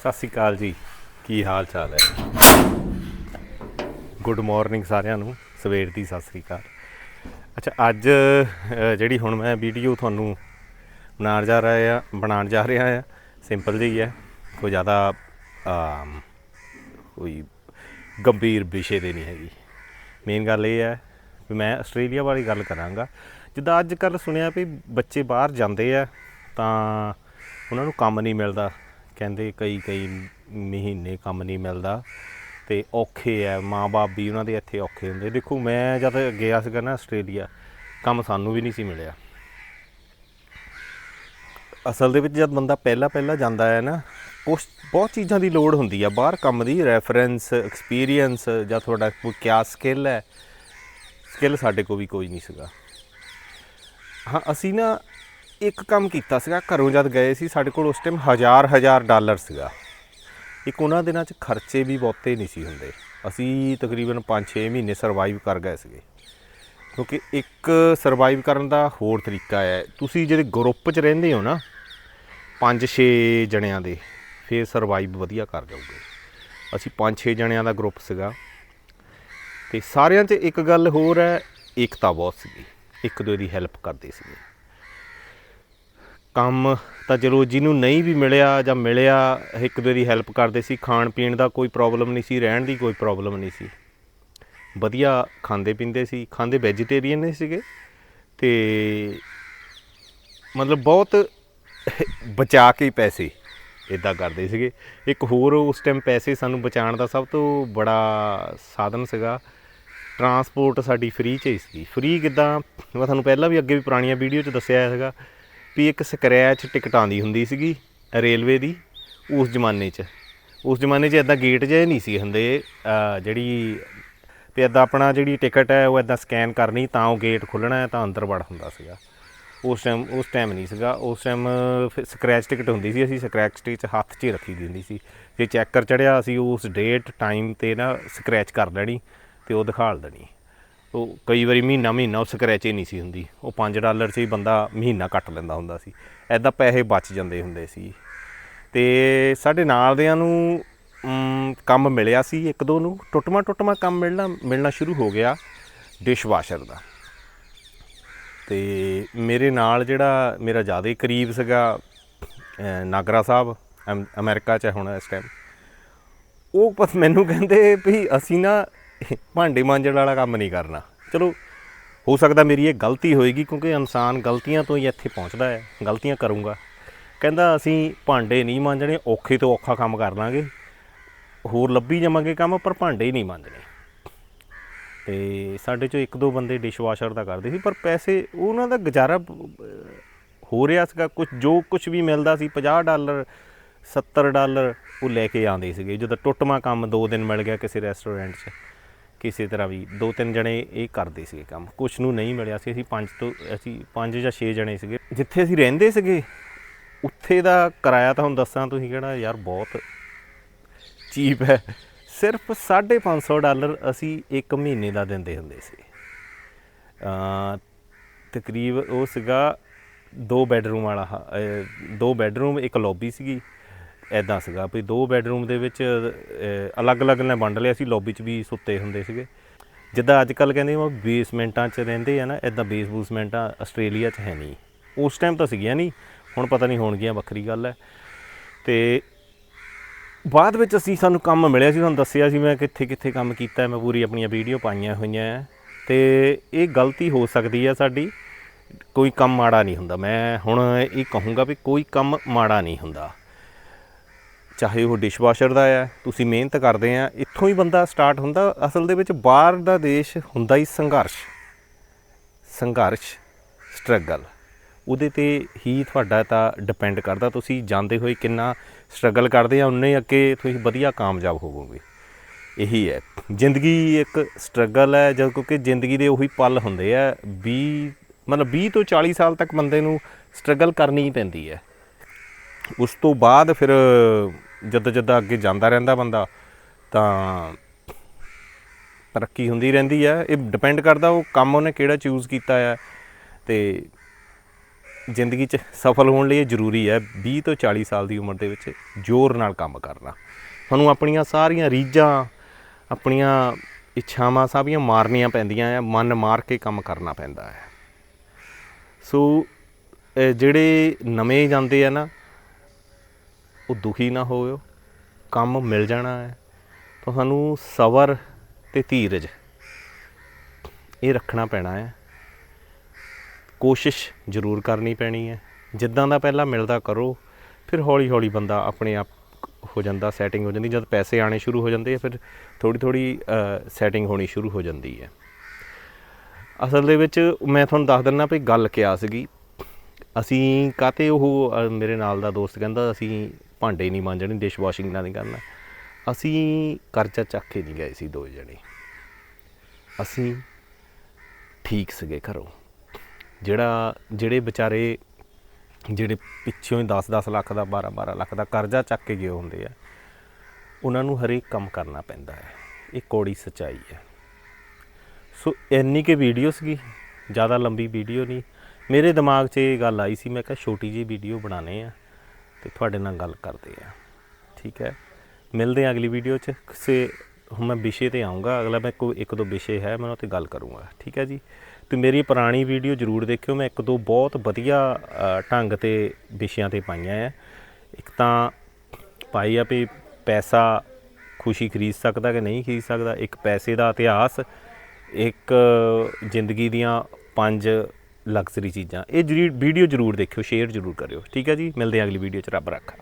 ਸਤਿ ਸ਼੍ਰੀ ਅਕਾਲ ਜੀ। ਕੀ ਹਾਲ ਚਾਲ ਹੈ? ਗੁੱਡ ਮਾਰਨਿੰਗ ਸਾਰਿਆਂ ਨੂੰ। ਸਵੇਰ ਦੀ ਸਤਿ ਸ਼੍ਰੀ ਅਕਾਲ। ਅੱਛਾ, ਅੱਜ ਜਿਹੜੀ ਹੁਣ ਮੈਂ ਵੀਡੀਓ ਤੁਹਾਨੂੰ ਬਣਾਉਣ ਜਾ ਰਿਹਾ ਆ, ਬਣਾਉਣ ਜਾ ਰਿਹਾ ਆ ਸਿੰਪਲ ਜਿਹੀ ਹੈ। ਕੋਈ ਜ਼ਿਆਦਾ ਕੋਈ ਗੰਭੀਰ ਵਿਸ਼ੇ 'ਤੇ ਨਹੀਂ ਹੈਗੀ। ਮੇਨ ਗੱਲ ਇਹ ਹੈ ਵੀ ਮੈਂ ਆਸਟ੍ਰੇਲੀਆ ਵਾਲੀ ਗੱਲ ਕਰਾਂਗਾ। ਜਿੱਦਾਂ ਅੱਜ ਕੱਲ ਸੁਣਿਆ ਵੀ ਬੱਚੇ ਬਾਹਰ ਜਾਂਦੇ ਆ, ਤਾਂ ਉਹਨਾਂ ਨੂੰ ਕੰਮ ਨਹੀਂ ਮਿਲਦਾ। ਕਹਿੰਦੇ ਕਈ ਕਈ ਮਹੀਨੇ ਕੰਮ ਨਹੀਂ ਮਿਲਦਾ ਤੇ ਔਖੇ ਆ ਮਾਂ-ਬਾਪ ਵੀ ਉਹਨਾਂ ਦੇ ਇੱਥੇ ਔਖੇ ਹੁੰਦੇ। ਦੇਖੋ, ਮੈਂ ਜਦ ਗਿਆ ਸੀਗਾ ਨਾ ਆਸਟ੍ਰੇਲੀਆ, ਕੰਮ ਸਾਨੂੰ ਵੀ ਨਹੀਂ ਸੀ ਮਿਲਿਆ। ਅਸਲ ਦੇ ਵਿੱਚ ਜਦ ਬੰਦਾ ਪਹਿਲਾਂ ਪਹਿਲਾਂ ਜਾਂਦਾ ਹੈ ਨਾ, ਉਸ ਬਹੁਤ ਚੀਜ਼ਾਂ ਦੀ ਲੋੜ ਹੁੰਦੀ ਆ। ਬਾਹਰ ਕੰਮ ਦੀ ਰੈਫਰੈਂਸ ਐਕਸਪੀਰੀਅੰਸ ਜਾਂ ਤੁਹਾਡਾ ਕੋਈ ਕਿਆ ਸਕਿੱਲ ਹੈ ਸਕਿੱਲ ਸਾਡੇ ਕੋਲ ਵੀ ਕੋਈ ਨਹੀਂ ਸੀਗਾ। ਹਾਂ, ਅਸੀਂ ਨਾ ਇੱਕ ਕੰਮ ਕੀਤਾ ਸੀਗਾ, ਘਰੋਂ ਜਦ ਗਏ ਸੀ, ਸਾਡੇ ਕੋਲ ਉਸ ਟਾਈਮ ਹਜ਼ਾਰ ਹਜ਼ਾਰ ਡਾਲਰ ਸੀਗਾ। ਇੱਕ ਉਹਨਾਂ ਦਿਨਾਂ 'ਚ ਖਰਚੇ ਵੀ ਬਹੁਤੇ ਨਹੀਂ ਸੀ ਹੁੰਦੇ। ਅਸੀਂ ਤਕਰੀਬਨ 5-6 ਮਹੀਨੇ ਸਰਵਾਈਵ ਕਰ ਗਏ ਸੀਗੇ। ਕਿਉਂਕਿ ਇੱਕ ਸਰਵਾਈਵ ਕਰਨ ਦਾ ਹੋਰ ਤਰੀਕਾ ਹੈ। ਤੁਸੀਂ ਜਿਹੜੇ ਗਰੁੱਪ 'ਚ ਰਹਿੰਦੇ ਹੋ ਨਾ 5-6 ਜਣਿਆਂ ਦੇ, ਫਿਰ ਸਰਵਾਈਵ ਵਧੀਆ ਕਰ ਜਾਓਗੇ। ਅਸੀਂ 5-6 ਜਣਿਆਂ ਦਾ ਗਰੁੱਪ ਸੀਗਾ। ਤੇ ਸਾਰਿਆਂ 'ਚ ਇੱਕ ਗੱਲ ਹੋਰ ਹੈ, ਏਕਤਾ ਬਹੁਤ ਸੀਗੀ। ਇੱਕ ਦੂਜੇ ਦੀ ਹੈਲਪ ਕਰਦੇ ਸੀਗੇ। ਕੰਮ ਤਾਂ ਚਲੋ ਜਿਹਨੂੰ ਨਹੀਂ ਵੀ ਮਿਲਿਆ ਜਾਂ ਮਿਲਿਆ, ਇੱਕ ਦੂਜੇ ਦੀ ਹੈਲਪ ਕਰਦੇ ਸੀ, ਖਾਣ ਪੀਣ ਦਾ ਕੋਈ ਪ੍ਰੋਬਲਮ ਨਹੀਂ ਸੀ, ਰਹਿਣ ਦੀ ਕੋਈ ਪ੍ਰੋਬਲਮ ਨਹੀਂ ਸੀ। ਵਧੀਆ ਖਾਂਦੇ ਪੀਂਦੇ ਸੀ, ਖਾਂਦੇ ਵੈਜੀਟੇਰੀਅਨ ਨਹੀਂ ਸੀਗੇ। ਤੇ ਮਤਲਬ ਬਹੁਤ ਬਚਾ ਕੇ ਪੈਸੇ ਇਦਾਂ ਕਰਦੇ ਸੀਗੇ। ਇੱਕ ਹੋਰ ਉਸ ਟਾਈਮ ਪੈਸੇ ਸਾਨੂੰ ਬਚਾਉਣ ਦਾ ਸਭ ਤੋਂ ਬੜਾ ਸਾਧਨ ਸੀਗਾ। ਟਰਾਂਸਪੋਰਟ ਸਾਡੀ ਫ੍ਰੀ ਚ ਹੀ ਸੀ। ਫ੍ਰੀ ਕਿਦਾਂ? ਮੈਂ ਤੁਹਾਨੂੰ ਪਹਿਲਾਂ ਵੀ ਅੱਗੇ ਵੀ ਪੁਰਾਣੀਆਂ ਵੀਡੀਓ 'ਚ ਦੱਸਿਆ ਸੀਗਾ ਵੀ ਇੱਕ ਸਕ੍ਰੈਚ ਟਿਕਟ ਆਉਂਦੀ ਹੁੰਦੀ ਸੀਗੀ ਰੇਲਵੇ ਦੀ ਉਸ ਜ਼ਮਾਨੇ 'ਚ। ਉਸ ਜ਼ਮਾਨੇ 'ਚ ਇਦਾਂ ਗੇਟ ਜਿਹੇ ਨਹੀਂ ਸੀ ਹੁੰਦੇ ਜਿਹੜੀ ਵੀ ਇਦਾਂ ਆਪਣਾ ਜਿਹੜੀ ਟਿਕਟ ਹੈ ਉਹ ਇਦਾਂ ਸਕੈਨ ਕਰਨੀ ਤਾਂ ਉਹ ਗੇਟ ਖੁੱਲਣਾ ਹੈ, ਤਾਂ ਅੰਦਰ ਵੜ ਹੁੰਦਾ ਸੀਗਾ। ਉਸ ਟਾਈਮ ਉਸ ਟਾਈਮ ਨਹੀਂ ਸੀਗਾ। ਉਸ ਟਾਈਮ ਸਕ੍ਰੈਚ ਟਿਕਟ ਹੁੰਦੀ ਸੀ, ਅਸੀਂ ਸਕ੍ਰੈਚ ਟਿਕਟ ਹੱਥ 'ਚ ਹੀ ਰੱਖੀ ਦੀ ਹੁੰਦੀ ਸੀ। ਜੇ ਚੈੱਕਰ ਚੜਿਆ, ਅਸੀਂ ਉਸ ਡੇਟ ਟਾਈਮ ਤੇ ਨਾ ਸਕ੍ਰੈਚ ਕਰ ਲੈਣੀ ਤੇ ਉਹ ਦਿਖਾਲ ਦੇਣੀ। ਉਹ ਕਈ ਵਾਰੀ ਮਹੀਨਾ ਮਹੀਨਾ ਉਹ ਸਕ੍ਰੈਚ ਹੀ ਨਹੀਂ ਸੀ ਹੁੰਦੀ। ਉਹ 5 ਡਾਲਰ 'ਚ ਹੀ ਬੰਦਾ ਮਹੀਨਾ ਕੱਟ ਲੈਂਦਾ ਹੁੰਦਾ ਸੀ। ਐਦਾਂ ਪੈਸੇ ਬਚ ਜਾਂਦੇ ਹੁੰਦੇ ਸੀ। ਤੇ ਸਾਡੇ ਨਾਲ ਦਿਆਂ ਨੂੰ ਕੰਮ ਮਿਲਿਆ ਸੀ ਇੱਕ ਦੋ ਨੂੰ। ਟੁੱਟਮਾ ਟੁੱਟਮਾ ਕੰਮ ਮਿਲਣਾ ਮਿਲਣਾ ਸ਼ੁਰੂ ਹੋ ਗਿਆ ਡਿਸ਼ ਵਾਸ਼ਰ ਦਾ। ਤੇ ਮੇਰੇ ਨਾਲ ਜਿਹੜਾ ਮੇਰਾ ਜ਼ਿਆਦਾ ਕਰੀਬ ਸੀਗਾ ਨਾਗਰਾ ਸਾਹਿਬ, ਅਮ- ਅਮਰੀਕਾ 'ਚ ਹੈ ਹੁਣ ਇਸ ਟਾਈਮ ਉਹ ਬਸ ਮੈਨੂੰ ਕਹਿੰਦੇ ਵੀ ਅਸੀਂ ਨਾ ਭਾਂਡੇ ਮਾਂਜਣ ਵਾਲਾ ਕੰਮ ਨਹੀਂ ਕਰਨਾ। ਚਲੋ, ਹੋ ਸਕਦਾ ਮੇਰੀ ਇਹ ਗਲਤੀ ਹੋਏਗੀ ਕਿਉਂਕਿ ਇਨਸਾਨ ਗਲਤੀਆਂ ਤੋਂ ਹੀ ਇੱਥੇ ਪਹੁੰਚਦਾ ਹੈ, ਗਲਤੀਆਂ ਕਰੂੰਗਾ। ਕਹਿੰਦਾ ਅਸੀਂ ਭਾਂਡੇ ਨਹੀਂ ਮਾਂਜਣੇ, ਔਖੇ ਤੋਂ ਔਖਾ ਕੰਮ ਕਰ ਲਾਂਗੇ। ਹੋਰ ਲੱਭੀ ਜਾਵਾਂਗੇ ਕੰਮ, ਪਰ ਭਾਂਡੇ ਹੀ ਨਹੀਂ ਮਾਂਜਣੇ। ਤੇ ਸਾਡੇ ਚੋਂ ਇੱਕ ਦੋ ਬੰਦੇ ਡਿਸ਼ਵਾਸ਼ਰ ਦਾ ਕਰਦੇ ਸੀ, ਪਰ ਪੈਸੇ, ਉਹਨਾਂ ਦਾ ਗੁਜ਼ਾਰਾ ਹੋ ਰਿਹਾ ਸੀਗਾ। ਕੁਝ ਜੋ ਕੁਝ ਵੀ ਮਿਲਦਾ ਸੀ 50 ਡਾਲਰ 70 ਡਾਲਰ, ਉਹ ਲੈ ਕੇ ਆਉਂਦੇ ਸੀਗੇ। ਜਦੋਂ ਟੁੱਟਮਾ ਕੰਮ ਦੋ ਦਿਨ ਮਿਲ ਗਿਆ ਕਿਸੇ ਰੈਸਟੋਰੈਂਟ 'ਚ। ਕਿਸੇ ਤਰ੍ਹਾਂ ਵੀ ਦੋ ਤਿੰਨ ਜਣੇ ਇਹ ਕਰਦੇ ਸੀਗੇ ਕੰਮ। ਕੁਝ ਨੂੰ ਨਹੀਂ ਮਿਲਿਆ ਸੀ। ਅਸੀਂ ਪੰਜ ਤੋਂ ਅਸੀਂ ਪੰਜ ਜਾਂ ਛੇ ਜਣੇ ਸੀਗੇ। ਜਿੱਥੇ ਅਸੀਂ ਰਹਿੰਦੇ ਸੀਗੇ, ਉੱਥੇ ਦਾ ਕਿਰਾਇਆ ਤਾਂ ਹੁਣ ਦੱਸਾਂ ਤੁਸੀਂ ਕਿਹੜਾ, ਯਾਰ ਬਹੁਤ ਚੀਪ ਹੈ। ਸਿਰਫ 550 ਡਾਲਰ ਅਸੀਂ ਇੱਕ ਮਹੀਨੇ ਦਾ ਦਿੰਦੇ ਹੁੰਦੇ ਸੀ। ਅ ਤਕਰੀਬ ਉਹ ਸੀਗਾ ਦੋ ਬੈੱਡਰੂਮ ਵਾਲਾ ਹ- ਦੋ ਬੈੱਡਰੂਮ, ਇੱਕ ਲੌਬੀ ਸੀਗੀ। ਐਦਾਂ ਸੀਗਾ ਵੀ ਦੋ ਬੈੱਡਰੂਮ ਦੇ ਵਿੱਚ ਅਲੱਗ-ਅਲੱਗ ਨੇ ਵੰਡ ਲਿਆ ਸੀ ਲੌਬੀ 'ਚ ਵੀ ਸੁੱਤੇ ਹੁੰਦੇ ਸੀਗੇ। ਜਿੱਦਾਂ ਅੱਜ ਕੱਲ ਕਹਿੰਦੇ ਉਹ ਬੇਸਮੈਂਟਾਂ 'ਚ ਰਹਿੰਦੇ ਆ ਨਾ ਐਦਾਂ ਬੇਸਬੂਸਮੈਂਟਾਂ ਆਸਟ੍ਰੇਲੀਆ 'ਚ ਹੈ ਨਹੀਂ। ਉਸ ਟਾਈਮ ਤਾਂ ਸੀਗੀਆਂ ਨਹੀਂ, ਹੁਣ ਪਤਾ ਨਹੀਂ ਹੋਣਗੀਆਂ, ਵੱਖਰੀ ਗੱਲ ਹੈ। ਤੇ ਬਾਅਦ ਵਿੱਚ ਅਸੀਂ ਸਾਨੂੰ ਕੰਮ ਮਿਲਿਆ ਸੀ ਤੁਹਾਨੂੰ ਦੱਸਿਆ ਸੀ, ਮੈਂ ਕਿੱਥੇ ਕਿੱਥੇ ਕੰਮ ਕੀਤਾ, ਮੈਂ ਪੂਰੀ ਆਪਣੀਆਂ ਵੀਡੀਓ ਪਾਈਆਂ ਹੋਈਆਂ ਹੈ ਤੇ ਇਹ ਗਲਤੀ ਹੋ ਸਕਦੀ ਹੈ ਸਾਡੀ, ਕੋਈ ਕੰਮ ਮਾੜਾ ਨਹੀਂ ਹੁੰਦਾ। ਮੈਂ ਹੁਣ ਇਹ ਕਹੂੰਗਾ ਵੀ ਕੋਈ ਕੰਮ ਮਾੜਾ ਨਹੀਂ ਹੁੰਦਾ। ਚਾਹੇ ਉਹ ਡਿਸ਼ਵਾਸ਼ਰ ਦਾ ਹੈ ਤੁਸੀਂ ਮਿਹਨਤ ਕਰਦੇ ਆ, ਇੱਥੋਂ ਹੀ ਬੰਦਾ ਸਟਾਰਟ ਹੁੰਦਾ, ਅਸਲ ਦੇ ਵਿੱਚ ਬਾਹਰ ਦਾ ਦੇਸ਼ ਹੁੰਦਾ ਹੀ ਸੰਘਰਸ਼। ਸੰਘਰਸ਼ ਸਟਰਗਲ ਉਹਦੇ ਤੇ ਹੀ ਤੁਹਾਡਾ ਤਾਂ ਡਿਪੈਂਡ ਕਰਦਾ, ਤੁਸੀਂ ਜਾਂਦੇ ਹੋਏ ਕਿੰਨਾ ਸਟਰਗਲ ਕਰਦੇ ਆ, ਉਨੇ ਅੱਗੇ ਤੁਸੀਂ ਵਧੀਆ ਕਾਮਯਾਬ ਹੋਵੋਗੇ। ਇਹੀ ਹੈ। ਜ਼ਿੰਦਗੀ ਇੱਕ ਸਟਰਗਲ ਹੈ, ਜਦ ਕਿਉਂਕਿ ਜ਼ਿੰਦਗੀ ਦੇ ਉਹੀ ਪਲ ਹੁੰਦੇ ਆ 20 ਮਤਲਬ 20 ਤੋਂ 40 ਸਾਲ ਤੱਕ ਬੰਦੇ ਨੂੰ ਸਟਰਗਲ ਕਰਨੀ ਹੀ ਪੈਂਦੀ ਹੈ। ਉਸ ਤੋਂ ਬਾਅਦ ਫਿਰ ਜਦੋਂ ਜਦੋਂ ਅੱਗੇ ਜਾਂਦਾ ਰਹਿੰਦਾ ਬੰਦਾ, ਤਾਂ ਤਰੱਕੀ ਹੁੰਦੀ ਰਹਿੰਦੀ ਹੈ ਇਹ ਡਿਪੈਂਡ ਕਰਦਾ ਉਹ ਕੰਮ ਉਹਨੇ ਕਿਹੜਾ ਚੂਜ਼ ਕੀਤਾ ਹੈ ਤੇ ਜ਼ਿੰਦਗੀ 'ਚ ਸਫਲ ਹੋਣ ਲਈ ਇਹ ਜ਼ਰੂਰੀ ਹੈ 20 ਤੋਂ 40 ਸਾਲ ਦੀ ਉਮਰ ਦੇ ਵਿੱਚ ਜ਼ੋਰ ਨਾਲ ਕੰਮ ਕਰਨਾ। ਤੁਹਾਨੂੰ ਆਪਣੀਆਂ ਸਾਰੀਆਂ ਰੀਝਾਂ, ਆਪਣੀਆਂ ਇੱਛਾਵਾਂ ਸਾਰੀਆਂ ਮਾਰਨੀਆਂ ਪੈਂਦੀਆਂ ਆ, ਮਨ ਮਾਰ ਕੇ ਕੰਮ ਕਰਨਾ ਪੈਂਦਾ ਹੈ ਸੋ ਜਿਹੜੇ ਨਵੇਂ ਜਾਂਦੇ ਆ ਨਾ ਉਹ ਦੁਖੀ ਨਾ ਹੋਇਓ, ਕੰਮ ਮਿਲ ਜਾਣਾ ਹੈ। ਤੁਹਾਨੂੰ ਸਬਰ ਤੇ ਧੀਰਜ, ਇਹ ਰੱਖਣਾ ਪੈਣਾ ਹੈ। ਕੋਸ਼ਿਸ਼ ਜ਼ਰੂਰ ਕਰਨੀ ਪੈਣੀ ਹੈ। ਜਿੱਦਾਂ ਦਾ ਪਹਿਲਾਂ ਮਿਲਦਾ ਕਰੋ, ਫਿਰ ਹੌਲੀ ਹੌਲੀ ਬੰਦਾ ਆਪਣੇ ਆਪ ਹੋ ਜਾਂਦਾ ਸੈਟਿੰਗ ਹੋ ਜਾਂਦੀ। ਜਦ ਪੈਸੇ ਆਣੇ ਸ਼ੁਰੂ ਹੋ ਜਾਂਦੇ ਆ, ਫਿਰ ਥੋੜੀ ਥੋੜੀ ਸੈਟਿੰਗ ਹੋਣੀ ਸ਼ੁਰੂ ਹੋ ਜਾਂਦੀ ਹੈ। ਅਸਲ ਦੇ ਵਿੱਚ ਮੈਂ ਤੁਹਾਨੂੰ ਦੱਸ ਦਿੰਦਾ ਵੀ ਗੱਲ ਕਿਆ ਸੀਗੀ। ਅਸੀਂ ਕਾਤੇ ਉਹ ਮੇਰੇ ਨਾਲ ਦਾ ਦੋਸਤ ਕਹਿੰਦਾ, ਅਸੀਂ ਭਾਂਡੇ ਨਹੀਂ ਮਾਂਜਣੇ ਡਿਸ਼ ਵਾਸ਼ਿੰਗ ਨਾ ਨਹੀਂ ਕਰਨਾ। ਅਸੀਂ ਕਰਜ਼ਾ ਚੱਕ ਕੇ ਨਹੀਂ ਗਏ ਸੀ ਦੋ ਜਣੇ। ਅਸੀਂ ਠੀਕ ਸੀਗੇ ਘਰੋਂ। ਜਿਹੜਾ, ਜਿਹੜੇ ਵਿਚਾਰੇ, ਜਿਹੜੇ ਪਿੱਛੋਂ ਹੀ 10-10 ਲੱਖ ਦਾ 12-12 ਲੱਖ ਦਾ ਕਰਜ਼ਾ ਚੱਕ ਕੇ ਗਏ ਹੁੰਦੇ ਆ, ਉਹਨਾਂ ਨੂੰ ਹਰੇਕ ਕੰਮ ਕਰਨਾ ਪੈਂਦਾ ਹੈ। ਇਹ ਕੋੜੀ ਸਚਾਈ ਹੈ। ਸੋ ਇੰਨੀ ਕਿ ਵੀਡੀਓ ਸੀਗੀ, ਜ਼ਿਆਦਾ ਲੰਬੀ ਵੀਡੀਓ ਨਹੀਂ। ਮੇਰੇ ਦਿਮਾਗ 'ਚ ਇਹ ਗੱਲ ਆਈ ਸੀ, ਮੈਂ ਕਿਹਾ ਛੋਟੀ ਜਿਹੀ ਵੀਡੀਓ ਬਣਾਣੇ ਆ। ਤੇ ਤੁਹਾਡੇ ਨਾਲ ਗੱਲ ਕਰਦੇ ਆ ਠੀਕ ਹੈ? ਮਿਲਦੇ ਆ ਅਗਲੀ ਵੀਡੀਓ 'ਚ। ਕਿਸੇ ਹੁਣ ਮੈਂ ਵਿਸ਼ੇ ਤੇ ਆਉਂਗਾ ਅਗਲਾ ਮੈਂ ਕੋਈ ਇੱਕ ਦੋ ਵਿਸ਼ੇ ਹੈ, ਮੈਂ ਉਹ ਤੇ ਗੱਲ ਕਰੂੰਗਾ। ਠੀਕ ਹੈ ਜੀ? ਤੇ ਮੇਰੀ ਪੁਰਾਣੀ ਵੀਡੀਓ ਜਰੂਰ ਦੇਖਿਓ। ਮੈਂ ਇੱਕ ਦੋ ਬਹੁਤ ਵਧੀਆ ਢੰਗ ਤੇ ਵਿਸ਼ਿਆਂ ਤੇ ਪਾਈਆਂ ਆ। ਇੱਕ ਤਾਂ ਪਾਈ ਆ ਵੀ ਪੈਸਾ ਖੁਸ਼ੀ ਖਰੀਦ ਸਕਦਾ ਕਿ ਨਹੀਂ ਖਰੀਦ ਸਕਦਾ? ਇੱਕ ਪੈਸੇ ਦਾ ਇਤਿਹਾਸ। ਇੱਕ ਜ਼ਿੰਦਗੀ ਦੀਆਂ ਪੰਜ ਲਗਜ਼ਰੀ ਚੀਜ਼ਾਂ। ਇਹ ਜਰੀ ਵੀਡੀਓ ਜਰੂਰ ਦੇਖਿਓ ਸ਼ੇਅਰ ਜਰੂਰ ਕਰਿਓ। ਠੀਕ ਹੈ ਜੀ? ਮਿਲਦੇ ਹਾਂ ਅਗਲੀ ਵੀਡੀਓ 'ਚ। ਰੱਬ ਰੱਖਾ।